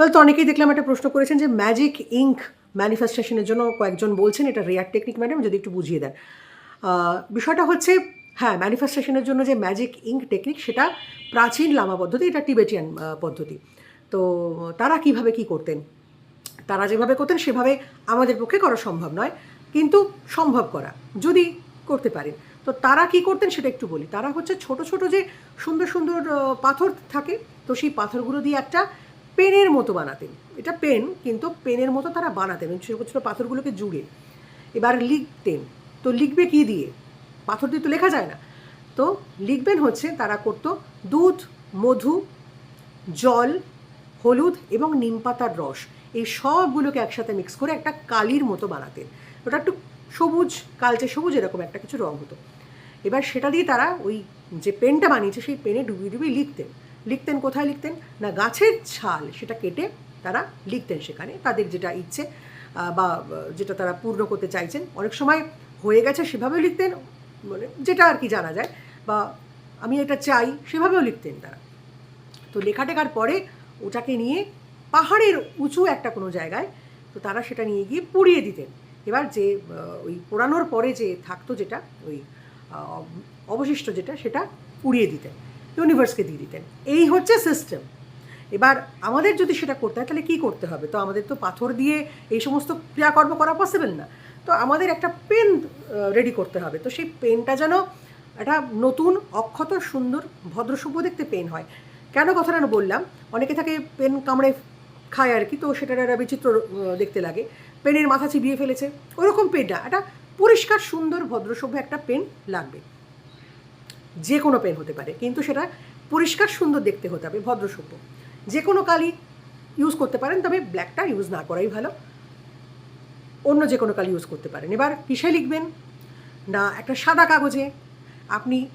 বলতো অনেকেই দেখলাম একটা প্রশ্ন করেছেন যে ম্যাজিক ইঙ্ক ম্যানিফেস্টেশনের জন্য কয়েকজন বলছেন, এটা রেয়ার টেকনিক ম্যাডাম যদি একটু বুঝিয়ে দেন। বিষয়টা হচ্ছে হ্যাঁ ম্যানিফেস্টেশনের জন্য যে ম্যাজিক ইঙ্ক টেকনিক সেটা প্রাচীন লামা পদ্ধতি, এটা টিবেটিয়ান পদ্ধতি। তো তারা কীভাবে কি করতেন? তারা যেভাবে করতেন, সেভাবে আমাদের পক্ষে করা সম্ভব নয়, কিন্তু সম্ভব করা, যদি করতে পারেন। তো তারা কি করতেন, সেটা একটু বলি। তারা হচ্ছে ছোট ছোট যে সুন্দর সুন্দর পাথর থাকে, তো সেই পাথরগুলো দিয়ে একটা পেনের মতো বানাতেন। এটা পেন, কিন্তু পেনের মতো তারা বানাতেন। ছোটো ছোটো পাথরগুলোকে জুড়ে। এবার লিখতেন। তো লিখবে কি দিয়ে? পাথর দিয়ে তো লেখা যায় না। তো লিখবেন হচ্ছে তারা করতো দুধ, মধু, জল, হলুদ এবং নিম পাতার রস। এই সবগুলোকে একসাথে মিক্স করে একটা কালির মতো বানাতেন। ওটা একটু সবুজ, কালচে সবুজ এরকম একটা কিছু রং হতো। এবার সেটা দিয়ে তারা ওই যে পেনটা বানিয়েছে, সেই পেনে ডুবিয়ে ডুবিয়ে লিখতেন। লিখতেন, কোথায় লিখতেন? না, গাছের ছাল সেটা কেটে তারা লিখতেন সেখানে। তাদের যেটা ইচ্ছে বা, যেটা তারা পূর্ণ করতে চাইছেন। অনেক সময় হয়ে গেছে, সেভাবেও লিখতেন। মানে যেটা আর কি জানা যায়। বা, আমি এটা চাই, সেভাবেও লিখতেন তারা। তো লেখা টেখার পরে ওটাকে নিয়ে পাহাড়ের উঁচু একটা কোনো জায়গায়, তো তারা সেটা নিয়ে গিয়ে পুড়িয়ে দিতেন। এবার যে ওই পোড়ানোর পরে যে থাকতো যেটা, ওই অবশিষ্ট যেটা, সেটা পুড়িয়ে দিতেন। ইউনিভার্সকে দিয়ে দিতেন। এই হচ্ছে সিস্টেম এবার আমাদের যদি সেটা করতে হয়, তাহলে কী করতে হবে? তো আমাদের তো পাথর দিয়ে এই সমস্ত ক্রিয়াকর্ম করা পসিবল না। তো আমাদের একটা পেন রেডি করতে হবে। তো সেই পেনটা যেন একটা নতুন, অক্ষত, সুন্দর, ভদ্রসভ্য দেখতে পেন হয়। কেন কথাটা বললাম? অনেকে থাকে পেন কামড়ে খায় আর কি, তো সেটার একটা বিচিত্র দেখতে লাগে। পেনের মাথা চিবিয়ে ফেলেছে। ওরকম পেনটা একটা পরিষ্কার, সুন্দর, ভদ্রসভ্য একটা পেন লাগবে। যে কোনো পেন হতে পারে, কিন্তু সেটা পরিষ্কার সুন্দর দেখতে হতে হবে ভদ্রসভ্য যে কোনো কালি ইউজ করতে পারেন, তবে ব্ল্যাকটা ইউজ না করাই ভালো। অন্য যে কোনো কালি ইউজ করতে পারেন। এবার কিসে লিখবেন? না, একটা সাদা কাগজে। আপনি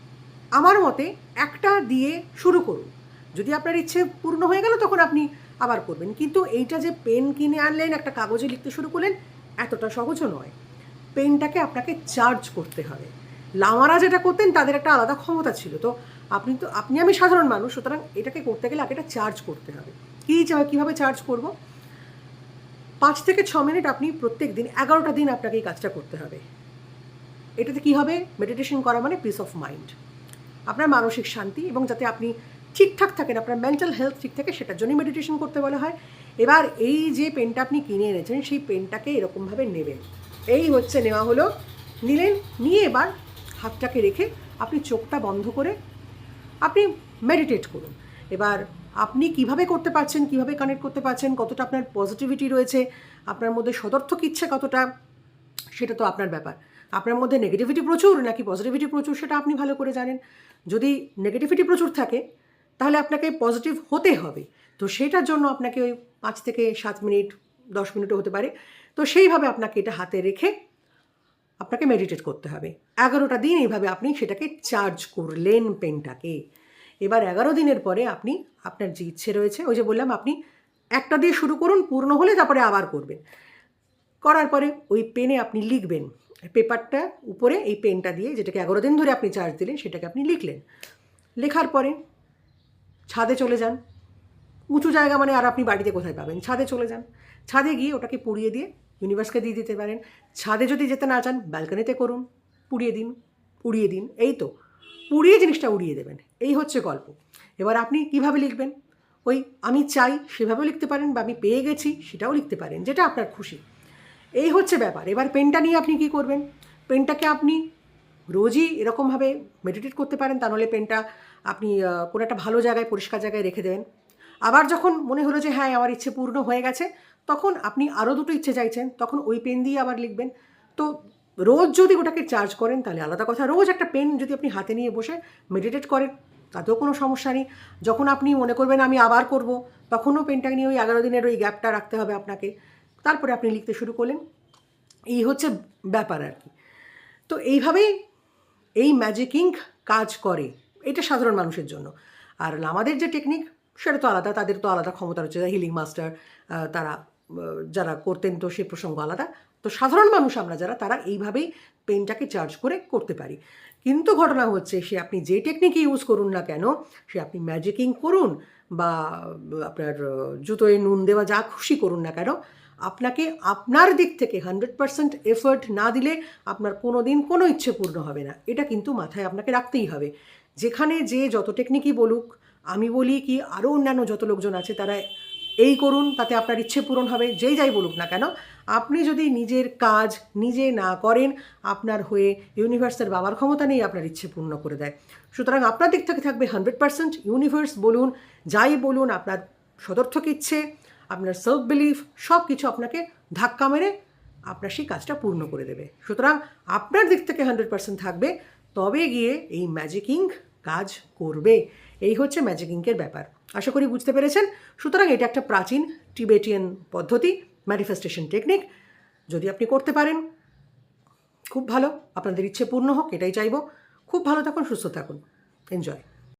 আমার মতে একটা দিয়ে শুরু করুন। যদি আপনার ইচ্ছে পূর্ণ হয়ে গেল, তখন আপনি আবার করবেন। কিন্তু এইটা যে পেন কিনে আনলেন, একটা কাগজে লিখতে শুরু করলেন, এতটা সহজও নয়। পেনটাকে আপনাকে চার্জ করতে হবে। লামারা যেটা করতেন, তাদের একটা আলাদা ক্ষমতা ছিল। তো আপনি তো, আপনি আমি সাধারণ মানুষ, সুতরাং এটাকে করতে গেলে আগে এটা চার্জ করতে হবে। কী কীভাবে চার্জ করব? পাঁচ থেকে ছ মিনিট আপনি প্রত্যেক দিন, এগারোটা দিন আপনাকে এই কাজটা করতে হবে। এটাতে কী হবে? মেডিটেশন করা মানে পিস অফ মাইন্ড আপনার মানসিক শান্তি এবং যাতে আপনি ঠিকঠাক থাকেন, আপনার মেন্টাল হেলথ ঠিক থাকে, সেটার জন্যই মেডিটেশন করতে বলা হয়। এবার এই যে পেনটা আপনি কিনে এনেছেন, সেই পেনটাকে এরকমভাবে নেবেন। এই হচ্ছে নেওয়া হলো, নিলেন, নিয়ে এবার হাতটাকে রেখে আপনি চোখটা বন্ধ করে আপনি মেডিটেট করুন। এবার আপনি কীভাবে করতে পারছেন, কীভাবে কানেক্ট করতে পারছেন, কতটা আপনার পজিটিভিটি রয়েছে, আপনার মধ্যে সদর্থক ইচ্ছে কতটা, সেটা তো আপনার ব্যাপার। আপনার মধ্যে নেগেটিভিটি প্রচুর নাকি পজিটিভিটি প্রচুর সেটা আপনি ভালো করে জানেন। যদি নেগেটিভিটি প্রচুর থাকে, তাহলে আপনাকে পজিটিভ হতে হবে। তো সেটার জন্য আপনাকে ওই পাঁচ থেকে সাত মিনিট, দশ মিনিটও হতে পারে। তো সেইভাবে আপনাকে এটা হাতে রেখে আপনাকে মেডিটেট করতে হবে। এগারোটা দিন এইভাবে আপনি সেটাকে চার্জ করলেন পেনটাকে এবার এগারো দিনের পরে আপনি, আপনার যে ইচ্ছে রয়েছে, ওই যে বললাম আপনি একটা দিয়ে শুরু করুন, পূর্ণ হলে তারপরে আবার করবেন। করার পরে ওই পেনে আপনি লিখবেন। পেপারটা উপরে এই পেনটা দিয়ে যেটাকে এগারো দিন ধরে আপনি চার্জ দিলেন, সেটাকে আপনি লিখলেন। লেখার পরে ছাদে চলে যান। উঁচু জায়গা মানে আর আপনি বাড়িতে কোথায় পাবেন? ছাদে চলে যান। ছাদে গিয়ে ওটাকে পুড়িয়ে দিয়ে ইউনিভার্সকে দিয়ে দিতে পারেন। ছাদে যদি যেতে না চান, ব্যালকনিতে করুন, পুড়িয়ে দিন উড়িয়ে দিন, এই তো। পুড়িয়ে জিনিসটা উড়িয়ে দেবেন। এই হচ্ছে গল্প। এবার আপনি কীভাবে লিখবেন? ওই আমি চাই সেভাবেও লিখতে পারেন বা আমি পেয়ে গেছি সেটাও লিখতে পারেন, যেটা আপনার খুশি। এই হচ্ছে ব্যাপার। এবার পেনটা নিয়ে আপনি কি করবেন? পেনটাকে আপনি রোজই এরকমভাবে মেডিটেট করতে পারেন, তা নাহলে পেনটা আপনি কোনো একটা ভালো জায়গায়, পরিষ্কার জায়গায় রেখে দেবেন। আবার যখন মনে হলো যে হ্যাঁ আমার ইচ্ছে পূর্ণ হয়ে গেছে তখন আপনি আরও দুটো ইচ্ছে চাইছেন, তখন ওই পেন দিয়ে আবার লিখবেন। তো রোজ যদি ওটাকে চার্জ করেন, তাহলে আলাদা কথা। রোজ একটা পেন যদি আপনি হাতে নিয়ে বসে মেডিটেট করেন, তাতেও কোনো সমস্যা নেই। যখন আপনি মনে করবেন আমি আবার করব, তখনও পেনটাকে নিয়ে ওই এগারো দিনের ওই গ্যাপটা রাখতে হবে আপনাকে। তারপরে আপনি লিখতে শুরু করলেন। এই হচ্ছে ব্যাপার আর কি। তো এইভাবেই এই ম্যাজিক ইঙ্ক কাজ করে। এটা সাধারণ মানুষের জন্য। আর আমাদের যে টেকনিক সেটা তো আলাদা, তাদের তো আলাদা ক্ষমতা রয়েছে। হিলিং মাস্টার তারা যারা করতেন তো সে প্রসঙ্গ আলাদা। তো সাধারণ মানুষ আমরা যারা, তারা এইভাবেই পেনটাকে চার্জ করে করতে পারি। কিন্তু ঘটনা হচ্ছে, সে আপনি যে টেকনিক ইউজ করুন না কেন, সে আপনি ম্যাজিকিং করুন বা আপনার জুতোয় নুন দেওয়া যা খুশি করুন না কেন, আপনাকে আপনার দিক থেকে হান্ড্রেড পার্সেন্ট এফর্ট না দিলে আপনার কোনো দিন কোনো ইচ্ছে পূর্ণ হবে না। এটা কিন্তু মাথায় আপনাকে রাখতেই হবে। যেখানে যে যত টেকনিকই বলুক, আমি বলি কি আরও অন্যান্য যত লোকজন আছে, তারা এই করুন, তাতে আপনার ইচ্ছে পূরণ হবে, যেই যাই বলুক না কেন। আপনি যদি নিজের কাজ নিজে না করেন, আপনার হয়ে ইউনিভার্সের বাবার ক্ষমতা নেই, আপনার ইচ্ছে পূর্ণ করে দেয়। সুতরাং আপনার দিক থেকে থাকবে হান্ড্রেড পার্সেন্ট ইউনিভার্স বলুন, যাই বলুন, আপনার সদর্থক ইচ্ছে, আপনার সেলফ বিলিফ সব কিছু আপনাকে ধাক্কা মেরে আপনার সেই কাজটা পূর্ণ করে দেবে। সুতরাং আপনার দিক থেকে হান্ড্রেড পার্সেন্ট থাকবে, তবে গিয়ে এই ম্যাজিক কাজ করবে। এই হচ্ছে ম্যাজিক ইঙ্কের ব্যাপার। আশা করি বুঝতে পেরেছেন। সুতরাং এটা একটা প্রাচীন টিবেটিয়ান পদ্ধতি ম্যানিফেস্টেশন টেকনিক যদি আপনি করতে পারেন, খুব ভালো। আপনাদের ইচ্ছে পূর্ণ হোক, এটাই চাইব। খুব ভালো থাকুন, সুস্থ থাকুন। এনজয়